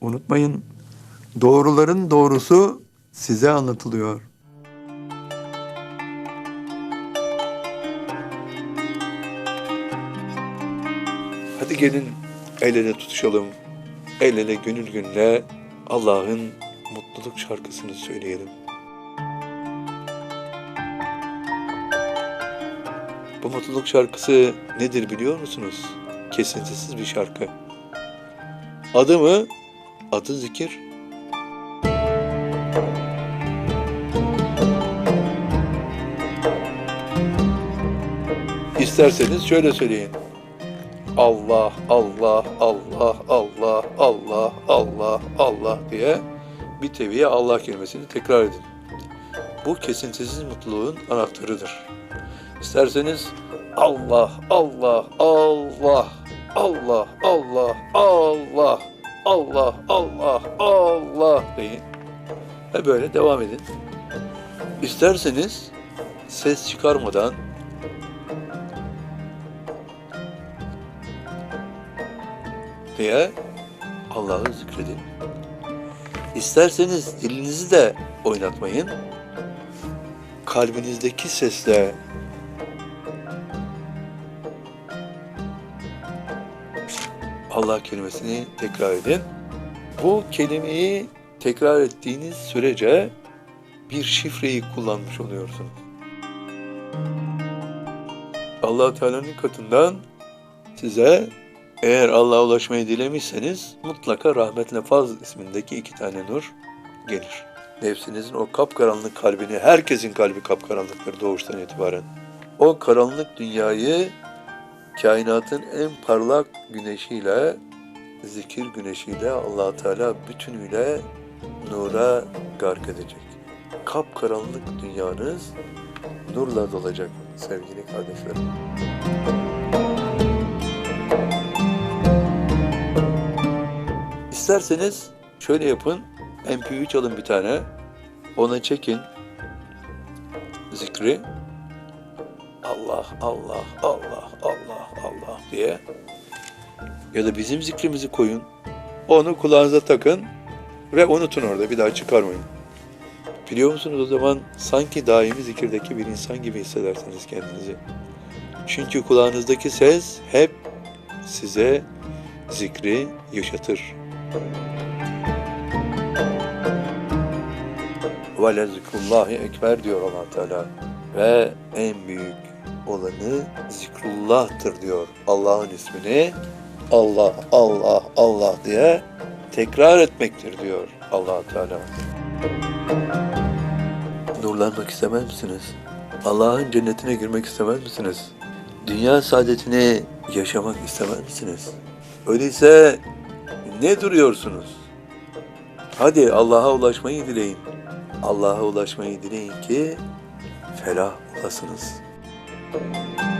Unutmayın, doğruların doğrusu size anlatılıyor. Hadi gelin el ele tutuşalım. El ele gönül gönüle Allah'ın mutluluk şarkısını söyleyelim. Bu mutluluk şarkısı nedir biliyor musunuz? Kesintisiz bir şarkı. Adı mı? Adı zikir. İsterseniz şöyle söyleyin. Allah, Allah, Allah, Allah, Allah, Allah, Allah diye bir teviye Allah kelimesini tekrar edin. Bu kesintisiz mutluluğun anahtarıdır. İsterseniz Allah, Allah, Allah, Allah, Allah, Allah, Allah, Allah, Allah deyin. Ve böyle devam edin. İsterseniz ses çıkarmadan diye Allah'ı zikredin. İsterseniz dilinizi de oynatmayın. Kalbinizdeki sesle Allah kelimesini tekrar edin. Bu kelimeyi tekrar ettiğiniz sürece bir şifreyi kullanmış oluyorsunuz. allah Teala'nın katından size eğer Allah'a ulaşmayı dilemişseniz mutlaka rahmetle faz ismindeki iki tane nur gelir. Nefsinizin o kapkaranlık kalbini, herkesin kalbi kapkaranlıktır doğuştan itibaren. O karanlık dünyayı kainatın en parlak güneşiyle, zikir güneşiyle allah Teala bütünüyle nura gark edecek. Kapkaranlık dünyanız nurla dolacak sevgili kardeşlerim. İsterseniz şöyle yapın. MP3 alın bir tane. Ona çekin. Zikri. Allah, Allah, Allah, Allah, Allah diye. Ya da bizim zikrimizi koyun. Onu kulağınıza takın ve unutun orada. Bir daha çıkarmayın. Biliyor musunuz o zaman sanki daimi zikirdeki bir insan gibi hissedersiniz kendinizi. Çünkü kulağınızdaki ses hep size zikri yaşatır. Ve le zikrullahi ekber diyor allah Teala. Ve en büyük olanı zikrullah'tır diyor. Allah'ın ismini Allah, Allah, Allah diye tekrar etmektir diyor allah Teala. Nurlanmak istemez misiniz? Allah'ın cennetine girmek istemez misiniz? Dünya saadetini yaşamak istemez misiniz? Öyleyse ne duruyorsunuz? Hadi Allah'a ulaşmayı dileyin. Allah'a ulaşmayı dileyin ki felah olasınız. Música